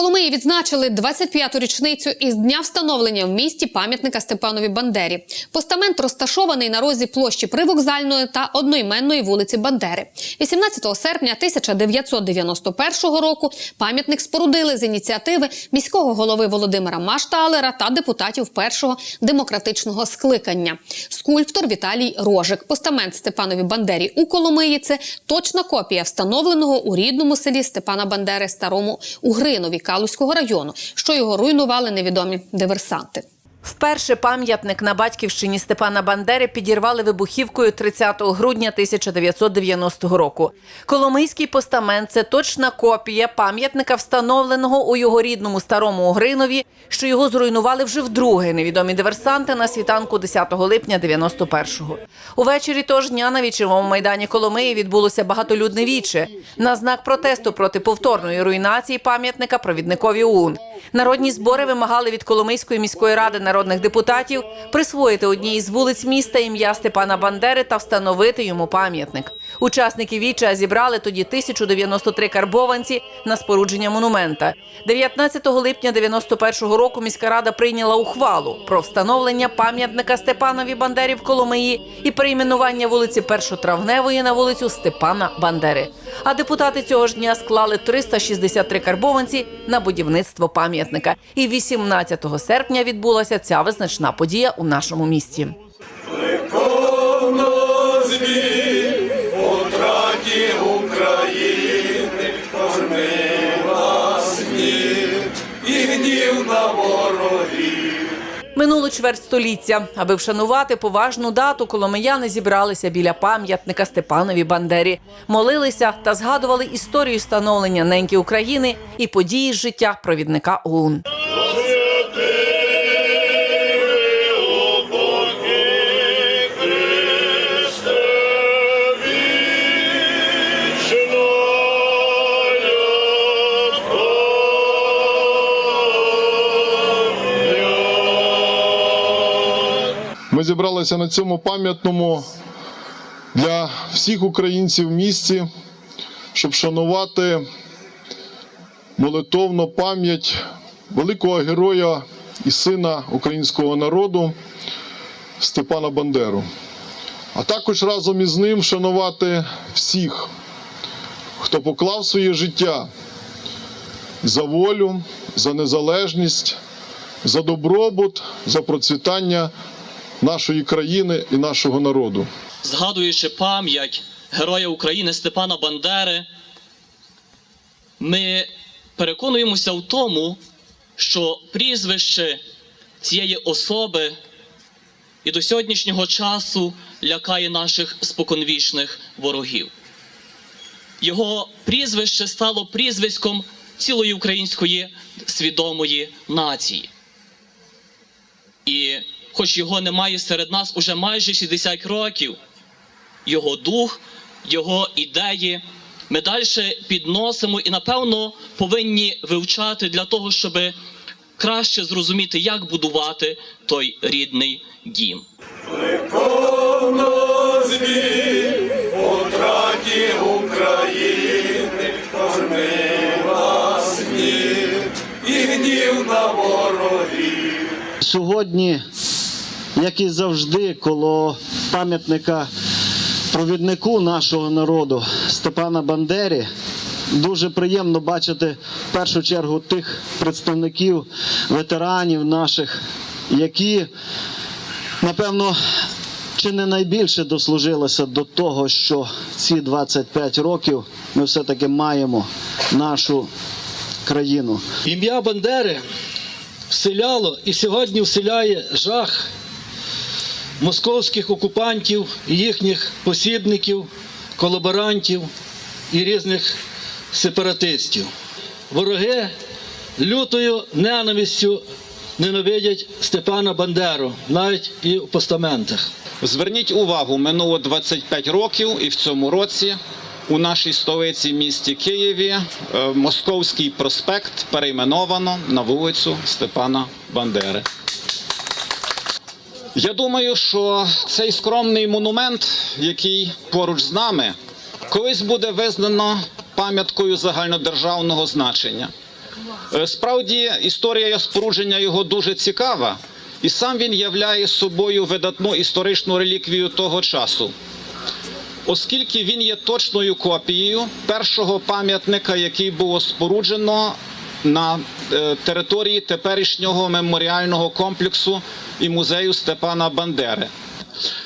Коломиї відзначили 25-ту річницю із дня встановлення в місті пам'ятника Степанові Бандері. Постамент розташований на розі площі Привокзальної та одноіменної вулиці Бандери. 18 серпня 1991 року пам'ятник спорудили з ініціативи міського голови Володимира Машталера та депутатів першого демократичного скликання. Скульптор Віталій Рожик. Постамент Степанові Бандері у Коломиї це точна копія встановленого у рідному селі Степана Бандери Старому Угринові Калузького району, що його руйнували невідомі диверсанти. Вперше пам'ятник на батьківщині Степана Бандери підірвали вибухівкою 30 грудня 1990 року. Коломийський постамент це точна копія пам'ятника, встановленого у його рідному старому Угринові, що його зруйнували вже вдруге невідомі диверсанти на світанку 10 липня 91-го. Увечері того ж дня на вічовому майдані Коломиї відбулося багатолюдне віче на знак протесту проти повторної руйнації пам'ятника провідникові ОУН. Народні збори вимагали від Коломийської міської ради народних депутатів присвоїти одній із вулиць міста ім'я Степана Бандери та встановити йому пам'ятник. Учасники віча зібрали тоді 1093 карбованці на спорудження монумента. 19 липня 91 року міська рада прийняла ухвалу про встановлення пам'ятника Степанові Бандері в Коломиї і перейменування вулиці Першотравневої на вулицю Степана Бандери. А депутати цього ж дня склали 363 карбованці на будівництво пам'ятника. І 18 серпня відбулася ця визначна подія у нашому місті. Минуло чверть століття. Аби вшанувати поважну дату, коломияни зібралися біля пам'ятника Степанові Бандері, молилися та згадували історію становлення неньки України і події з життя провідника ОУН. Ми зібралися на цьому пам'ятному для всіх українців в місті, щоб шанувати молитовну пам'ять великого героя і сина українського народу Степана Бандеру. А також разом із ним шанувати всіх, хто поклав своє життя за волю, за незалежність, за добробут, за процвітання нашої країни і нашого народу. згадуючи пам'ять героя України Степана Бандери, ми переконуємося в тому, що прізвище цієї особи і до сьогоднішнього часу лякає наших споконвічних ворогів. Його прізвище стало прізвиськом цілої української свідомої нації. Хоч його немає серед нас уже майже 60 років, його дух, його ідеї ми далі підносимо і, напевно, повинні вивчати для того, щоб краще зрозуміти, як будувати той рідний дім. України, і гнів на ворогів. Сьогодні, як і завжди, коло пам'ятника провіднику нашого народу Степана Бандері, дуже приємно бачити в першу чергу тих представників, ветеранів наших, які, напевно, чи не найбільше дослужилися до того, що ці 25 років ми все-таки маємо нашу країну. Ім'я Бандери вселяло і сьогодні вселяє жах московських окупантів, і їхніх посібників, колаборантів і різних сепаратистів. Вороги лютою ненавистю ненавидять Степана Бандеру, навіть і в постаментах. Зверніть увагу, минуло 25 років, і в цьому році у нашій столиці місті Києві е, Московський проспект перейменовано на вулицю Степана Бандери. Я думаю, що цей скромний монумент, який поруч з нами, колись буде визнано пам'яткою загальнодержавного значення. Е, Справді, історія спорудження його дуже цікава, і сам він являє собою видатну історичну реліквію того часу. Оскільки він є точною копією першого пам'ятника, який було споруджено на е, території теперішнього меморіального комплексу і музею Степана Бандери.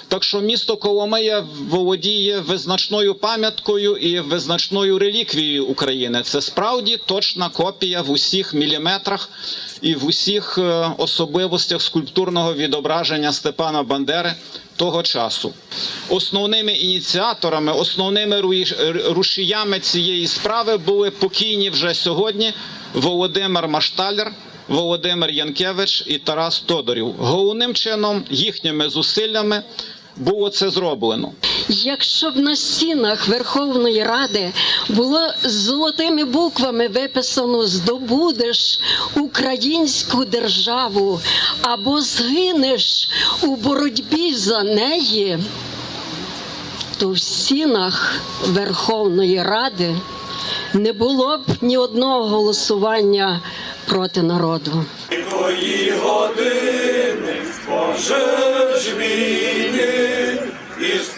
Так що місто Коломия володіє визначною пам'яткою і визначною реліквією України. Це справді точна копія в усіх міліметрах і в усіх е, особливостях скульптурного відображення Степана Бандери того часу. Основними ініціаторами, основними рушіями цієї справи були покійні вже сьогодні Володимир Машталер. Володимир Янкевич і Тарас Тодорів. Головним чином їхніми зусиллями було це зроблено. Якщо б на стінах Верховної Ради було золотими буквами виписано здобудеш українську державу або згинеш у боротьбі за неї, то в стінах Верховної Ради не було б ні одного голосування проти народу. Твої години спожеж війни і з